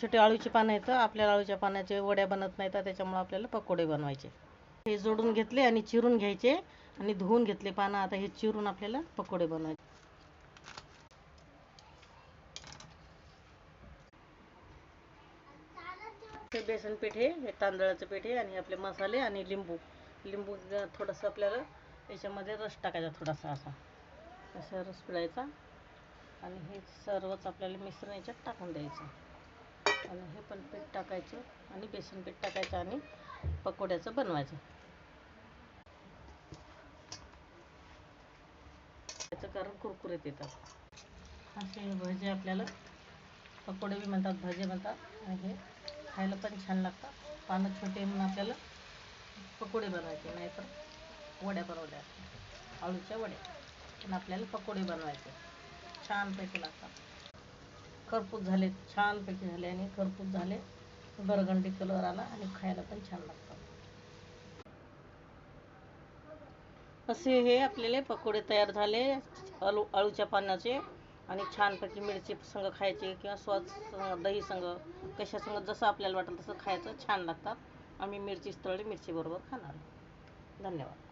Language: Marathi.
छोटे आळूची पानं आहेत आपल्याला आळूच्या पानाचे वड्या बनत नाहीत त्याच्यामुळे आपल्याला पकोडे बनवायचे. हे जोडून घेतले आणि चिरून घ्यायचे आणि धुवून घेतले पानं. आता हे चिरून आपल्याला पकोडे बनवायचे. हे बेसन पीठ हे तांदळाचं पीठ आहे आणि आपले मसाले आणि लिंबू. लिंबू थोडस थोडंसं आपल्याला याच्यामध्ये रस टाकायचा थोडासा असा. असा रस पिळायचा आणि हे सर्वच आपल्याला मिश्रण याच्यात टाकून द्यायचं. आणि हे पण पीठ टाकायचं आणि बेसन पीठ टाकायचं आणि पकोड्याचं बनवायचं. त्याचं कारण कुरकुरीत येतात. असे भजे आपल्याला पकोडे बी म्हणतात भजे म्हणतात. आणि हे खायला पण छान लागतात. पानं छोटे म्हणून आपल्याला पकोडे बनवायचे नाहीतर वड्या बनवल्या आळूच्या वड्या. पण आपल्याला पकोडे बनवायचे. छानपैकी लागतात. खरपूस झाले छानपैकी झाले आणि खरपूस झाले. बरगंडी कलर आला आणि खायला पण छान लागतात. असे हे आपल्याला पकोडे तयार झाले आलू अळूच्या पानाचे आणि छानपैकी मिरची संग खायचे किंवा सॉस संग दही संग कशा संग जसं आपल्याला वाटेल तसं खायचं छान लागतात. आम्ही मिरची तळली मिरची बरोबर खाणार. धन्यवाद.